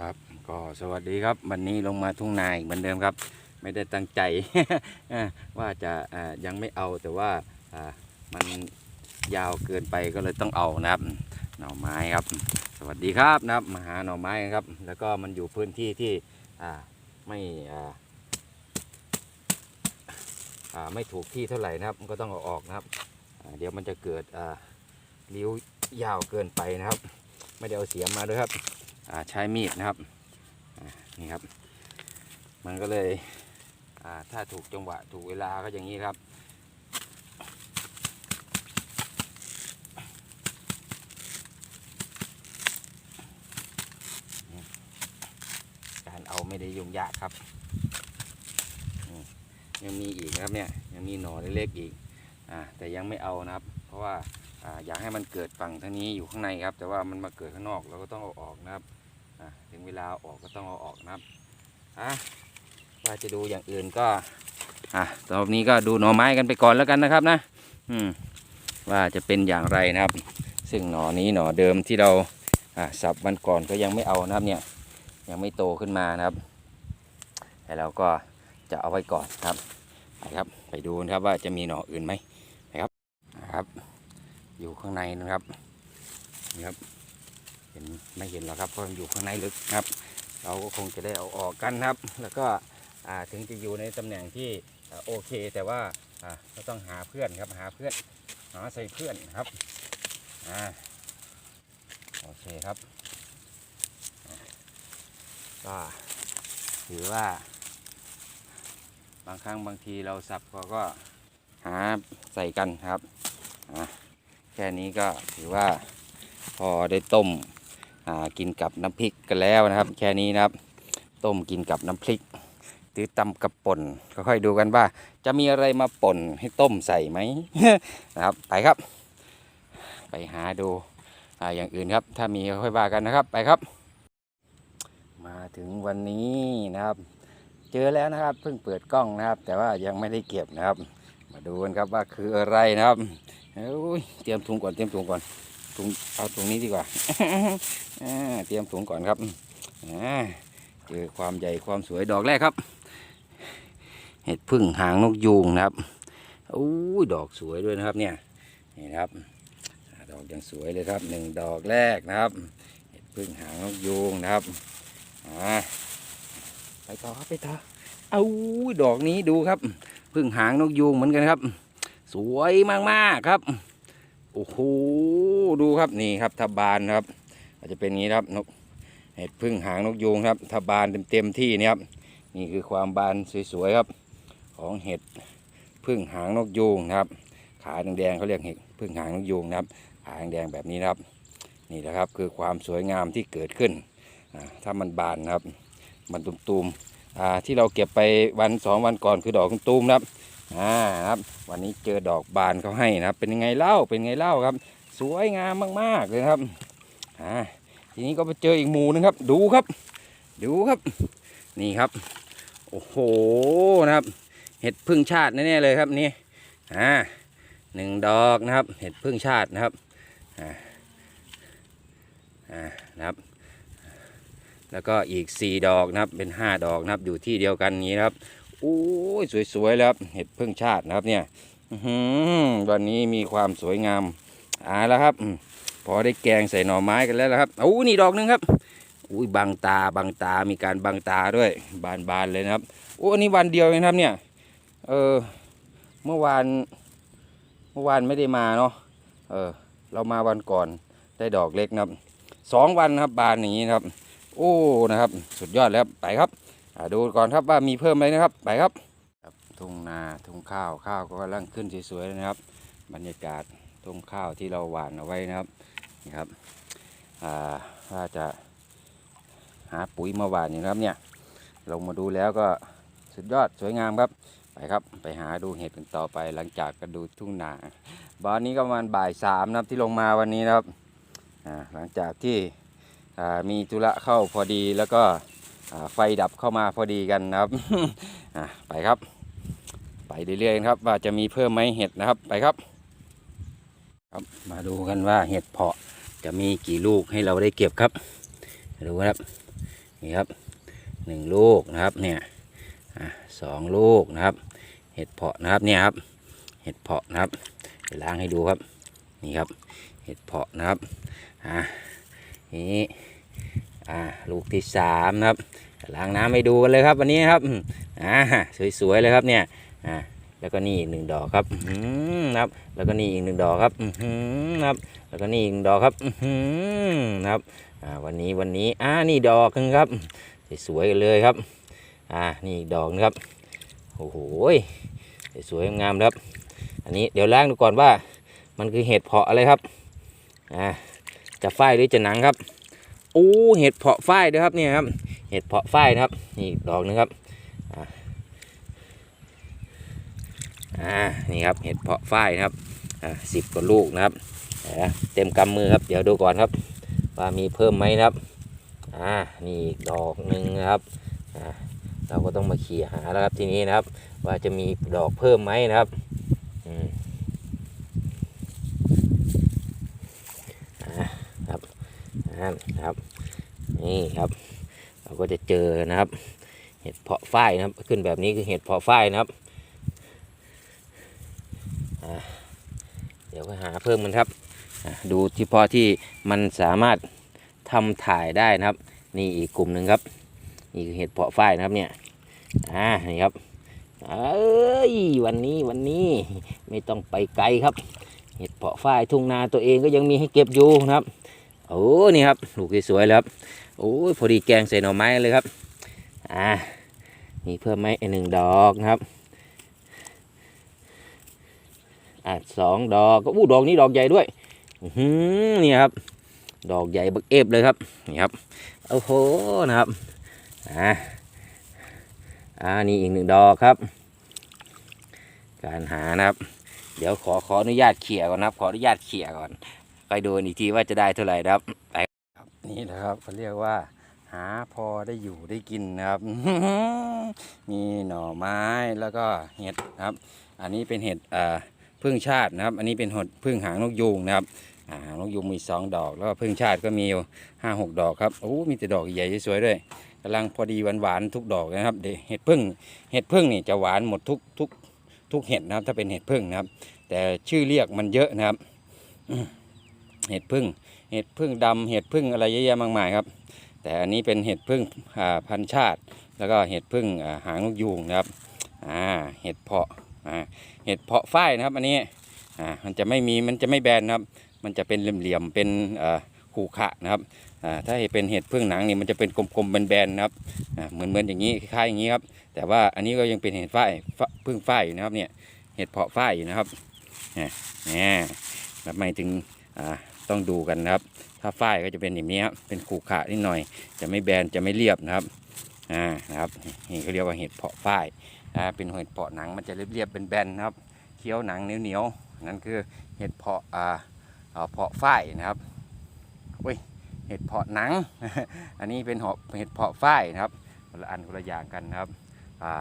ครับก็สวัสดีครับวันนี้ลงมาทุ่งนาอีกเหมือนเดิมครับ ไม่ได้ตั้งใจ ว่าจะยังไม่เอาแต่ว่ามันยาวเกินไปก็เลยต้องเอานะครับ หน่อไม้ครับ สวัสดีครับนะครับมาหาหน่อไม้ครับ แล้วก็มันอยู่พื้นที่ที่ไม่ไม่ถูกที่เท่าไหร่นะครับก็ต้องเอาออกนะครับ เดี๋ยวมันจะเกิดริ้วยาวเกินไปนะครับ ไม่ได้เอาเสียมมาด้วยครับ ใช้มีดนะครับนี่ครับ มันก็เลยถ้าถูกจังหวะถูกเวลาก็อย่างนี้ครับการเอาไม่ได้ยุ่งยากครับ ยังมีอีกนะครับเนี่ยยังมีหนอเล็กๆอีกอแต่ยังไม่เอานะครับ เพราะว่า อยากให้มันเกิดฝั่งทางนี้อยู่ข้างในครับ แต่ว่ามันมาเกิดข้างนอกเราก็ต้องเอาออกนะครับถึงเวลาออกก็ต้องเอาออกนะครับว่าจะดูอย่างอื่นก็อะตอนนี้ก็ดูหน่อไม้กันไปก่อนแล้วกันนะครับนะ อืม ว่าจะเป็นอย่างไรนะครับ ซึ่งหน่อนี้หน่อเดิมที่เราอะสับวันก่อนก็ยังไม่เอานะครับเนี่ย ยังไม่โตขึ้นมานะครับ แต่เราก็จะเอาไว้ก่อนครับไปครับ ไปดูนะครับว่าจะมีหน่ออื่นไหมครับนะครับ อยู่ข้างในนะครับนี่ครับเห็นไม่เห็นหรอกครับเพราะมันอยู่ข้างในลึกครับ เราก็คงจะได้เอาออกกันครับ แล้วก็ถึงจะอยู่ในตำแหน่งที่โอเค แต่ว่าอ่าเราต้องหาเพื่อนครับหาเพื่อนหาใส่เพื่อนครับอ่าโอเคครับก็ถือว่า บางครั้งบางทีเราสับก็ก็หาใส่กันครับอ่า ค่นี้ก็ถือว่าพอได้ต้มกินกับน้ำพริกกันแล้วนะครับ แค่นี้นะครับ ต้มกินกับน้ำพริกหรือตำกับป่นค่อยๆดูกันว่า จะมีอะไรมาป่นให้ต้มใส่ไหมนะครับ ไปครับ ไปหาดูออย่างอื่นครับ ถ้ามีค่อยว่ากันนะครับ ไปครับ มาถึงวันนี้นะครับ เจอแล้วนะครับ เพิ่งเปิดกล้องนะครับ แต่ว่ายังไม่ได้เก็บนะครับ มาดูกันครับว่าคืออะไรนะครับ เอ้ยเตรียมถุงก่อนเตรียมถุงก่อนถุงเอาถุงนี้ดีกว่าเตรียมถุงก่อนครับเจอความใหญ่ความสวยดอกแรกครับ เห็ดพึ่งหางนกยูงนะครับอู้ยดอกสวยด้วยนะครับเนี่ยนี่ครับดอกยังสวยเลยครับหนึ่งดอกแรกนะครับเห็ดพึ่งหางนกยูงนะครับไปต่อครับไปต่อเอาอุ้ยดอกนี้ดูครับพึ่งหางนกยูงเหมือนกันครับ สวยมากๆครับโอ้โหดูครับนี่ครับทบานครับ อาจจะเป็นงี้ครับนกเห็ดพึ่งหางนกยูงครับทบานเต็มๆที่นี่ครับนี่คือความบานสวยๆครับ ของเห็ดพึ่งหางนกยูงนะครับ ขาแดงๆเขาเรียกเห็ดพึ่งหางนกยูงนะครับขาแดงๆแบบนี้นะครับ นี่แหละครับคือความสวยงามที่เกิดขึ้นถ้ามันบานนะครับ มันตุ่มๆที่เราเก็บไปวันสองวันก่อนคือดอกตุ้มนะครับ อ่าครับ วันนี้เจอดอกบานเขาให้นะครับ เป็นยังไงเล่าเป็นไงเล่าครับ สวยงามมากๆเลยครับอ่าทีนี้ก็ไปเจออีกหมู่หนึงครับ ดูครับ ดูครับ นี่ครับ โอ้โหนะครับ เห็ดพึ่งชาติแน่ๆเลยครับนี่อ่าหนึ่งดอกนะครับ เห็ดพึ่งชาตินะครับอ่าอ่านะครับแล้วก็อีกสี่ดอกนะครับเป็นห้าดอกนะครับอยู่ที่เดียวกันนี้นะครับ โอ้ยสวยๆแล้วเห็ดพึ่งชาตินะครับเนี่ยอวันนี้มีความสวยงามอ่าแล้วครับ พอได้แกงใส่หน่อไม้กันแล้วครับโอ้นี่ดอกหนึงครับอุ้ยบังตาบังตามีการบังตาด้วย บานๆเลยนะครับโอ้อันนี้วันเดียวเองครับเนี่ยเออเมื่อวานเมื่อวานไม่ได้มาเนาะเออเรามาวันก่อนได้ดอกเล็กนะครับสองวันนะครับบานอย่างนี้นะครับ โอ้นะครับ สุดยอดแล้วไปครับ ดูก่อนครับว่ามีเพิ่มไหมนะครับ ไปครับครับทุ่งนาทุ่งข้าวข้าวก็กำลังขึ้นสวยๆเลยนะครับ บรรยากาศทุ่งข้าวที่เราหว่านเอาไว้นะครับนี่ครับอ่าว่าจะหาปุ๋ยมาหว่านอยู่นะครับเนี่ยลงมาดูแล้วก็สุดยอดสวยงามครับไปครับไปหาดูเห็ดกันต่อไปหลังจากกันดูทุ่งนาบ้านนี้ก็ประมาณบ่ายสามนะครับที่ลงมาวันนี้นะครับหลังจากที่มีธุระเข้าพอดีแล้วก็ ไฟดับเข้ามาพอดีกันนะครับไปครับ ไปเรื่อยๆครับ ว่าจะมีเพิ่มไหมเห็ดนะครับไปครับ ครับมาดูกันว่าเห็ดเพาะจะมีกี่ลูกให้เราได้เก็บครับดูครับนี่ครับหนึ่งลูกนะครับเนี่ยอะสองลูกนะครับ เห็ดเพาะนะครับเนี่ยครับ เห็ดเพาะนะครับเดี๋ยวล้างให้ดูครับนี่ครับ เห็ดเพาะนะครับอ่านี่ อ่าลูกที่สามครับล้างน้ำให้ดูกันเลยครับวันนี้ครับอ่าสวยๆเลยครับเนี่ยอ่าแล้วก็นี่อีกหนึ่งดอกครับอื้อหือนะครับ แล้วก็นี่อีกหนึ่งดอกครับอือหือนะครับ แล้วก็นี่อีกหนึ่งดอกครับอือหือนะครับอ่าวันนี้วันนี้อ่านี่ดอกหนึงครับ สวยๆกันเลยครับอ่านี่อีกดอกนะครับโอ้โหสวยงามครับ อันนี้เดี๋ยวล้างดูก่อนว่า มันคือเห็ดเพาะอะไรครับอ่าจะฝ้ายหรือจะหนังครับ โอ้เห็ดเพาะฝ้ายด้วยครับเนี่ยครับ เห็ดเพาะฝ้ายนะครับ นี่ดอกหนึงครับอ่านี่ครับเห็ดเพาะฝ้ายนะครับอ่าสิบกว่าลูกนะครับเต็มกำมือครับ เดี๋ยวดูก่อนครับ ว่ามีเพิ่มไหมนะครับอ่านี่ดอกหนึ่งนะครับอ่าเราก็ต้องมาเขี่ยหาแล้วครับทีนี้นะครับ ว่าจะมีดอกเพิ่มไหมนะครับอืมอ่าครับ อ่าครับ นี่ครับ เราก็จะเจอนะครับ เห็ดเพาะฝ้ายนะครับ ขึ้นแบบนี้คือเห็ดเพาะฝ้ายนะครับเดี๋ยวก็หาเพิ่มมันครับ ดูที่พอที่มันสามารถทำถ่ายได้นะครับ นี่อีกกลุ่มหนึ่งครับ นี่คือเห็ดเพาะฝ้ายนะครับเนี่ยอ่านี่ครับเอ้ยวันนี้วันนี้ไม่ต้องไปไกลครับ เห็ดเพาะฝ้ายทุ่งนาตัวเองก็ยังมีให้เก็บอยู่นะครับ โอ้นี่ครับลูกสวยๆเลยครับโอ้พอดีแกงใส่หน่อไม้เลยครับอ่ามีเพิ่มไหมอีกหนึ่งดอกนะครับอะสองดอกก็อู้ดอกนี้ดอกใหญ่ด้วยอื้อหือนี่ครับ ดอกใหญ่บักเอฟเลยครับนี่ครับโอ้โหนะครับอ่าอ่านี่อีกหนึ่งดอกครับ การหานะครับ เดี๋ยวขอขออนุญาตเขี่ยก่อนนะครับ ขออนุญาตเขี่ยก่อน ไปดูอีกทีว่าจะได้เท่าไหร่นะครับไปครับนี่แหละครับเขาเรียกว่า หาพอได้อยู่ได้กินนะครับ มีหน่อไม้แล้วก็เห็ดนะครับ อันนี้เป็นเห็ดอ่าพึ่งชาตินะครับ อันนี้เป็นหดพึ่งหางนกยูงนะครับหางนกยูงมีสองดอก แล้วก็พึ่งชาติก็มีอยู่ห้าหกดอกครับโอ้มีแต่ดอกใหญ่สวยๆด้วยกำลังพอดีหวานๆทุกดอกนะครับเห็ดพึ่งเห็ดพึ่งนี่จะหวานหมดทุกทุกทุกเห็ดนะครับ ถ้าเป็นเห็ดพึ่งนะครับ แต่ชื่อเรียกมันเยอะนะครับ เห็ดพึ่งเห็ดพึ่งดำเห็ดพึ่งอะไรเยอะแยะมากมายครับ แต่อันนี้เป็นเห็ดพึ่งพันชาติ แล้วก็เห็ดพึ่งหางนกยูงนะครับอ่าเห็ดเพาะอ่าเห็ดเพาะฝ้ายนะครับ อันนี้อ่ามันจะไม่มีมันจะไม่แบนนะครับ มันจะเป็นเหลี่ยมๆเป็นขู่ขะนะครับถ้าเป็นเห็ดพึ่งหนังนี่มันจะเป็นกลมๆแบนๆนะครับเหมือนเหมือนอย่างนี้คล้ายๆอย่างนี้ครับ แต่ว่าอันนี้ก็ยังเป็นเห็ดฝ้ายพึ่งฝ้ายนะครับเนี่ยเห็ดเพาะฝ้ายอยู่นะครับนี่ยเนี่ยแบบไม่ถึง ต้องดูกันนะครับ ถ้าฝ้ายก็จะเป็นอย่างนี้ครับเป็นขู่ขะนิดหน่อย จะไม่แบนจะไม่เรียบนะครับอ่านะครับนี่เขาเรียกว่าเห็ดเพาะฝ้ายอ่าเป็นเห็ดเพาะหนังมันจะเรียบๆเป็นแบนนะครับเคี้ยวหนังเหนียวๆนั่นคือเห็ดเพาะอ่าเพาะฝ้ายนะครับอุ้ยเห็ดเพาะหนัง อันนี้เป็นเห็ดเพาะฝ้ายนะครับคนละอันคนละอย่างกันนะครับอ่า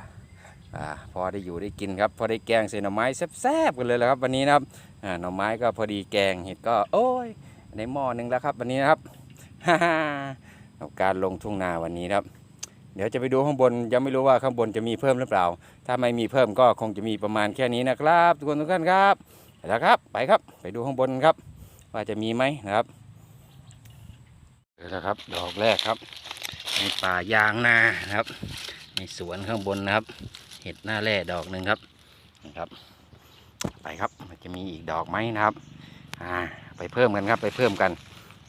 อ่าพอได้อยู่ได้กินครับ พอได้แกงใส่หน่อไม้แซ่บๆกันเลยแหละครับ วันนี้นะครับอ่าหน่อไม้ก็พอดีแกงเห็ดก็โอ้ยในหม้อหนึ่งแล้วครับ วันนี้นะครับกับการลงทุ่งนาวันนี้ครับ เดี๋ยวจะไปดูข้างบนยังไม่รู้ว่าข้างบนจะมีเพิ่มหรือเปล่า ถ้าไม่มีเพิ่มก็คงจะมีประมาณแค่นี้นะครับ ทุกคนทุกท่านครับแล้วครับ ไปครับ ไปดูข้างบนครับ ว่าจะมีไหมนะครับเจอแล้วครับดอกแรกครับ ในป่ายางนานะครับ ในสวนข้างบนนะครับ เห็ดหน้าแร่ดอกหนึ่งครับนะครับ ไปครับมันจะมีอีกดอกไหมนะครับอ่าไปเพิ่มกันครับ ไปเพิ่มกัน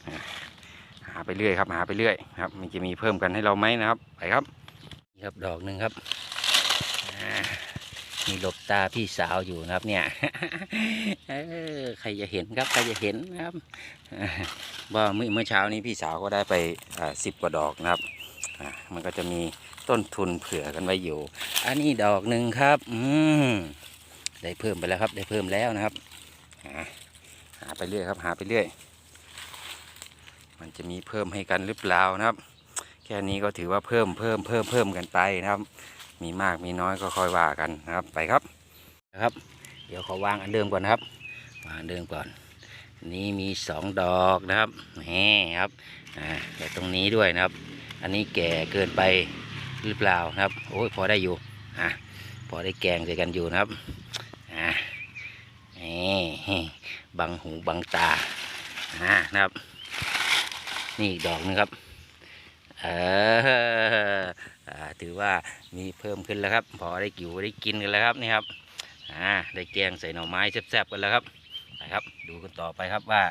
อ่าหาไปเรื่อยครับ หาไปเรื่อยครับ มันจะมีเพิ่มกันให้เราไหมนะครับ ไปครับนี่ครับดอกหนึ่งครับอ่ามีหลบตาพี่สาวอยู่นะครับ เนี่ยเออใครจะเห็นครับใครจะเห็นนะครับว่าเมื่อเมื่อเช้านี้พี่สาวก็ได้ไปสิบกว่าดอกนะครับ อ่ามันก็จะมีต้นทุนเผื่อกันไว้อยู่ อันนี้ดอกหนึ่งครับ อืมได้เพิ่มไปแล้วครับ ได้เพิ่มแล้วนะครับหาหาไปเรื่อยครับ หาไปเรื่อย มันจะมีเพิ่มให้กันหรือเปล่านะครับ แค่นี้ก็ถือว่าเพิ่มเพิ่มเพิ่มเพิ่มกันไปนะครับ มีมากมีน้อยก็ค่อยว่ากันนะครับ ไปครับนะครับ เดี๋ยวขอวางอันเดิมก่อนนะครับวางอันเดิมก่อน นี่มีสองดอกนะครับแหมครับอ่าแต่ตรงนี้ด้วยนะครับ อันนี้แก่เกินไปหรือเปล่านะครับ โอ้ยพอได้อยู่อะพอได้แกงใส่กันอยู่นะครับอะนี่บังหูบังตาอะนะครับ นี่อีกดอกหนึงครับเอออ่าถือว่ามีเพิ่มขึ้นแล้วครับ พอได้กิวได้กินกันแล้วครับนี่ครับอ่าได้แกงใส่หน่อไม้แซ่บๆกันแล้วครับไปครับ ดูกันต่อไปครับว่า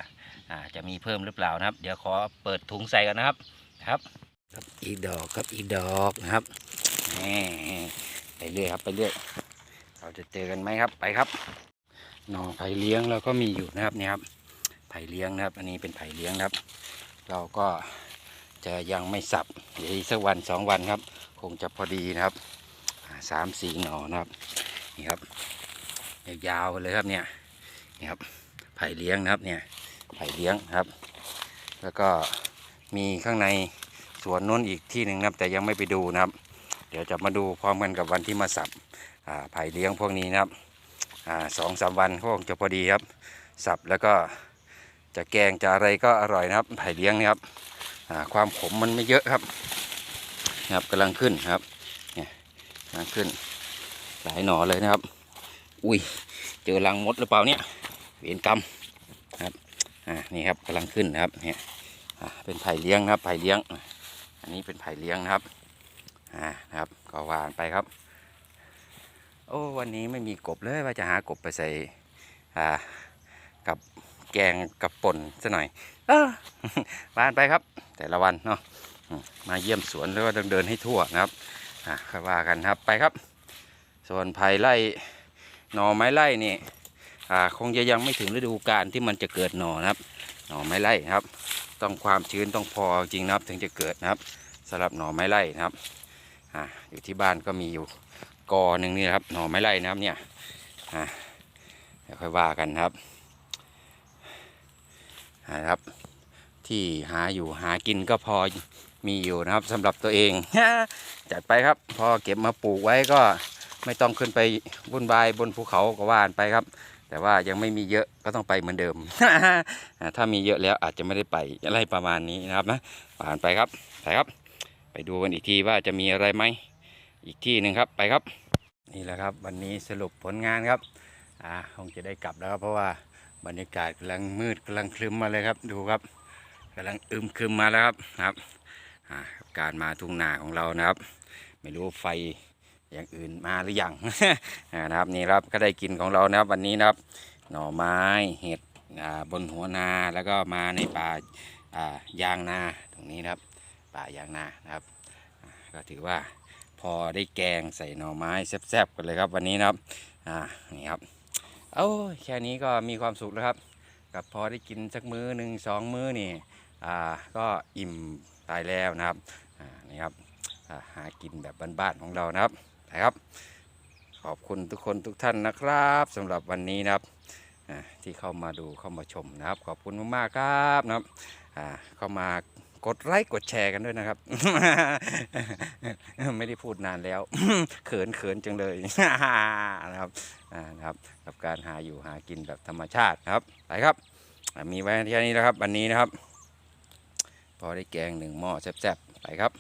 อ่าจะมีเพิ่มหรือเปล่านะครับ เดี๋ยวขอเปิดถุงใส่กันนะครับครับ ครับอีกดอกครับอีกดอกนะครับไปเรื่อยครับไปเรื่อยเราจะเจอกันไหมครับไปครับหน่อไผ่เลี้ยงเราก็มีอยู่นะครับนี่ครับไผ่เลี้ยงนะครับ อันนี้เป็นไผ่เลี้ยงครับ เราก็จะยังไม่สับเดี๋ยวอีกสักวันสองวันครับ คงจะพอดีนะครับสามสี่หน่อนะครับนี่ครับยาวๆเลยครับเนี่ยนี่ครับไผ่เลี้ยงนะครับเนี่ยไผ่เลี้ยงครับ แล้วก็มีข้างใน สวนนู้นอีกที่หนึ่งนะครับ แต่ยังไม่ไปดูนะครับ เดี๋ยวจะมาดูพร้อมกันกับวันที่มาสับอ่าไผ่เลี้ยงพวกนี้นะครับสองสามวันก็คงจะพอดีครับ สับแล้วก็จะแกงจะอะไรก็อร่อยนะครับ ไผ่เลี้ยงนี่ครับความขมมันไม่เยอะครับนะครับกำลังขึ้นครับเนี่ยกำลังขึ้นหลายหน่อเลยนะครับ อุ้ยเจอรังมดหรือเปล่าเนี่ยเวียนกรรมนะครับอ่านี่ครับกำลังขึ้นนะครับเนี่ยเป็นไผ่เลี้ยงนะครับไผ่เลี้ยง อันนี้เป็นไผ่เลี้ยงนะครับ อ่านะครับ ก็วานไปครับ โอ้วันนี้ไม่มีกบเลยว่าจะหากบไปใส่ อ่า กับแกงกับป่นซะหน่อยออผ่านไปครับ แต่ละวันเนาะ มาเยี่ยมสวนแล้วก็เดินให้ทั่วนะครับ อะค่อยว่ากันครับไปครับ ส่วนไผ่ไร่หน่อไม้ไร่นี่อ่าคงจะยังไม่ถึงฤดูกาลที่มันจะเกิดหน่อนะครับ หน่อไม้ไร่ครับ ต้องความชื้นต้องพอจริงนะครับ ถึงจะเกิดนะครับสำหรับหน่อไม้ไร่นะครับอ่าอยู่ที่บ้านก็มีอยู่กอหนึ่งนี่นะครับ หน่อไม้ไร่นะครับเนี่ยอ่าเดี๋ยวค่อยว่ากันนะครับนะครับ ที่หาอยู่หากินก็พอมีอยู่นะครับสำหรับตัวเองจัดไปครับ พอเก็บมาปลูกไว้ก็ไม่ต้องขึ้นไปวุ่นวายบนภูเขาก็ว่านไปครับ แต่ว่ายังไม่มีเยอะก็ต้องไปเหมือนเดิม ถ้ามีเยอะแล้วอาจจะไม่ได้ไปอะไรประมาณนี้นะครับนะผ่านไปครับไปครับ ไปดูกันอีกทีว่าจะมีอะไรไหมอีกที่หนึ่งครับไปครับ นี่แหละครับ วันนี้สรุปผลงานครับอ่าคงจะได้กลับแล้วครับเพราะว่าบรรยากาศกำลังมืดกำลังคลึ้มมาเลยครับดูครับกำลังอึมครึมมาแล้วครับครับ การมาทุ่งนาของเรานะครับ ไม่รู้ไฟ อย่างอื่นมาหรือยังนะครับนี่ครับก็ได้กินของเรานะครับวันนี้นะครับ หน่อไม้เห็ดบนหัวนาแล้วก็มาในป่ายางนาตรงนี้นะครับป่ายางนานะครับ ก็ถือว่าพอได้แกงใส่หน่อไม้แซ่บๆกันเลยครับวันนี้นะครับอ่านี่ครับเอ้แค่นี้ก็มีความสุขแล้วครับ กับพอได้กินสักมื้อหนึ่งสองมื้อนี่อ่าก็อิ่มตายแล้วนะครับอ่านี่ครับหากินแบบบ้านๆของเรานะครับ นะครับ ขอบคุณทุกคนทุกท่านนะครับสำหรับวันนี้นะครับที่เข้ามาดูเข้ามาชมนะครับ ขอบคุณมากๆครับนะครับเข้ามากดไลค์กดแชร์กันด้วยนะครับ ไม่ได้พูดนานแล้ว เขินเขินจังเลยนะครับนะครับ กับการหาอยู่หากินแบบธรรมชาตินะครับไปครับ มีไว้แค่นี้นะครับ วันนี้นะครับ พอได้แกงหนึ่งหม้อแซ่บๆไปครับ